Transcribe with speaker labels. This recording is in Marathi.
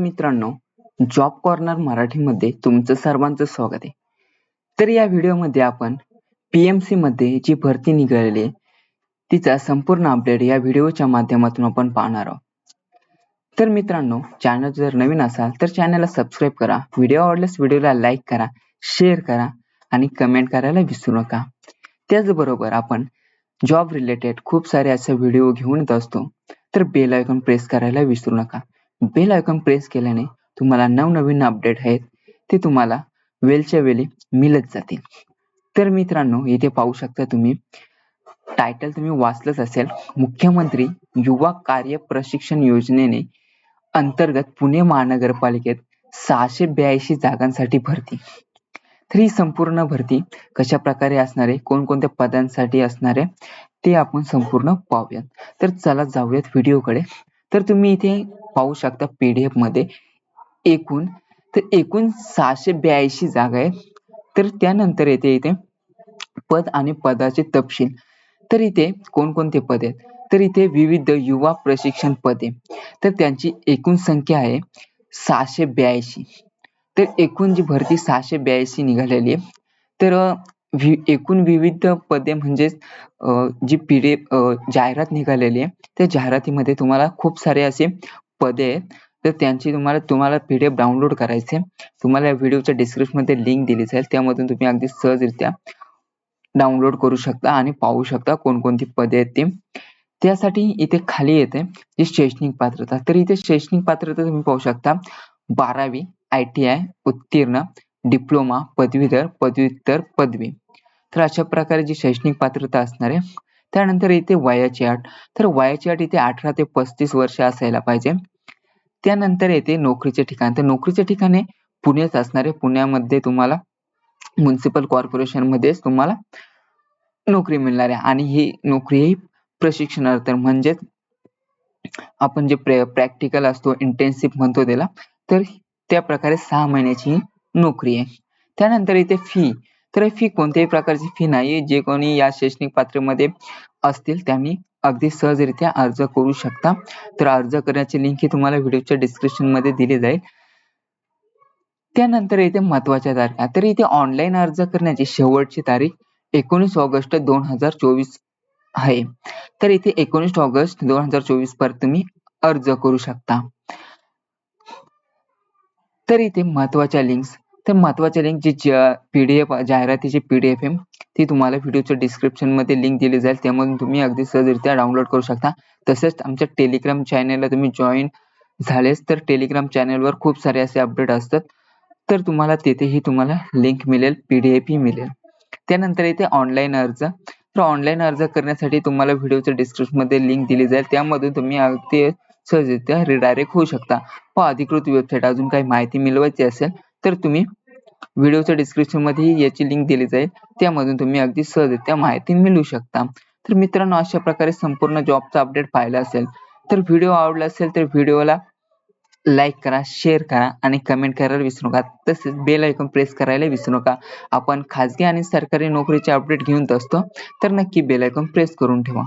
Speaker 1: मित्रांनो जॉब कॉर्नर मराठीमध्ये तुमचं सर्वांचं स्वागत आहे. तर या व्हिडिओमध्ये आपण पीएमसी मध्ये जी भरती निघालेली आहे तिचा संपूर्ण अपडेट या व्हिडिओच्या माध्यमातून आपण पाहणार आहोत. तर मित्रांनो चॅनल जर नवीन असाल तर चॅनलला सबस्क्राईब करा. व्हिडिओ आवडल्यास व्हिडिओला लाईक करा शेअर करा आणि कमेंट करायला विसरू नका. त्याचबरोबर आपण जॉब रिलेटेड खूप सारे असे व्हिडिओ घेऊन येत असतो तर बेल आयकॉन प्रेस करायला विसरू नका. बेल आयकॉन प्रेस केल्याने तुम्हाला नवनवीन अपडेट आहेत ते तुम्हाला वेळच्या वेळी मिळत जातील. तर मित्रांनो इथे पाहू शकता तुम्ही टायटल तुम्ही वाचलंच असेल. मुख्यमंत्री युवा कार्य प्रशिक्षण योजनेने अंतर्गत पुणे महानगरपालिकेत सहाशे ब्याऐंशी जागांसाठी भरती. तर ही संपूर्ण भरती कशा प्रकारे असणार आहे कोणकोणत्या पदांसाठी असणार आहे ते आपण संपूर्ण पाहूयात. तर चला जाऊयात व्हिडिओकडे तर तुम्ही इथे पाहू शकता पीडीएफमध्ये एकूण तर एकूण सहाशे ब्याऐंशी जागा आहेत. तर त्यानंतर येते इथे पद आणि पदाचे तपशील. तर इथे कोणकोणते पद आहेत? तर इथे विविध युवा प्रशिक्षण पदे तर त्यांची एकूण संख्या आहे सहाशे ब्याऐंशी. तर एकूण जी भरती सहाशे ब्याऐंशी निघालेली आहे. तर एकूण विविध पदे म्हणजेच जी पी डी जाहिरात निघालेली आहे त्या जाहिरातीमध्ये तुम्हाला खूप सारे असे पदे आहेत. तर त्यांची तुम्हाला तुम्हाला पी डी एफ डाउनलोड करायचे तुम्हाला या व्हिडिओच्या डिस्क्रिप्शनमध्ये लिंक दिली जाईल. त्यामधून तुम्ही अगदी सहजरित्या डाउनलोड करू शकता आणि पाहू शकता कोणकोणती पदे आहेत ती. त्यासाठी इथे खाली येते जी शैक्षणिक पात्रता. तर इथे शैक्षणिक पात्रता तुम्ही पाहू शकता. बारावी आय टी आय उत्तीर्ण. डिप्लोमा पदवीधर पदव्युत्तर पदवी. तर अशा प्रकारे जी शैक्षणिक पात्रता असणार आहे त्यानंतर इथे वयाची अट तर वयाची अट इथे अठरा ते पस्तीस वर्ष असायला पाहिजे. त्यानंतर येते नोकरीचे ठिकाण. तर नोकरीचे ठिकाणे पुण्यात असणार आहे. पुण्यामध्ये तुम्हाला म्युन्सिपल कॉर्पोरेशन मध्येच तुम्हाला नोकरी मिळणार आहे. आणि ही नोकरी ही प्रशिक्षणार्थ म्हणजेच आपण जे प्रॅक्टिकल असतो इंटेन्सिव्ह म्हणतो त्याला तर त्या प्रकारे सहा महिन्याची नोकरी आहे त्यानंतर इथे फी तर फी कोणत्याही प्रकारची फी नाही जे कोणी या शैक्षणिक पात्रमध्ये असतील त्यांनी अगदी सहजरित्या अर्ज करू शकता तर अर्ज करण्याची लिंक ही तुम्हाला व्हिडिओच्या डिस्क्रिप्शनमध्ये दिली जाईल त्यानंतर इथे महत्त्वाच्या तारखा तर इथे ऑनलाईन अर्ज करण्याची शेवटची तारीख एकोणीस ऑगस्ट दोन हजार चोवीस आहे तर इथे एकोणीस ऑगस्ट दोन हजार चोवीसपर्यंत तुम्ही अर्ज करू शकता तर इथे महत्त्वाच्या लिंक्स तर महत्त्वाच्या लिंक जी पीडीएफ जाहिरातीची पीडीएफ आहे ती तुम्हाला व्हिडिओच्या डिस्क्रिप्शनमध्ये लिंक दिली जाईल. त्यामधून तुम्ही अगदी सहजरित्या डाउनलोड करू शकता. तसेच आमच्या टेलिग्राम चॅनेलला तुम्ही जॉईन झालेच तर टेलिग्राम चॅनेलवर खूप सारे असे अपडेट असतात. तर तुम्हाला तेथेही तुम्हाला लिंक मिळेल पीडीएफ ही मिळेल. त्यानंतर येते ऑनलाईन अर्ज. तर ऑनलाईन अर्ज करण्यासाठी तुम्हाला व्हिडिओच्या डिस्क्रिप्शनमध्ये लिंक दिली जाईल. त्यामधून तुम्ही अगदी सहजरित्या रिडायरेक्ट होऊ शकता. व अधिकृत वेबसाईट अजून काही माहिती मिळवायची असेल तर तुम्ही व्हिडिओच्या डिस्क्रिप्शनमध्ये याची लिंक दिली जाईल. त्यामधून तुम्ही अगदी सहजरित्या माहिती मिळवू शकता. तर मित्रांनो अशा प्रकारे संपूर्ण जॉबचा अपडेट पाहिला असेल तर व्हिडिओ आवडला असेल तर व्हिडिओला लाईक करा शेअर करा आणि कमेंट करायला विसरू नका. तसेच बेल ऐकून प्रेस करायला विसरू नका. आपण खाजगी आणि सरकारी नोकरीचे अपडेट घेऊन असतो तर नक्की बेल ऐकून प्रेस करून ठेवा.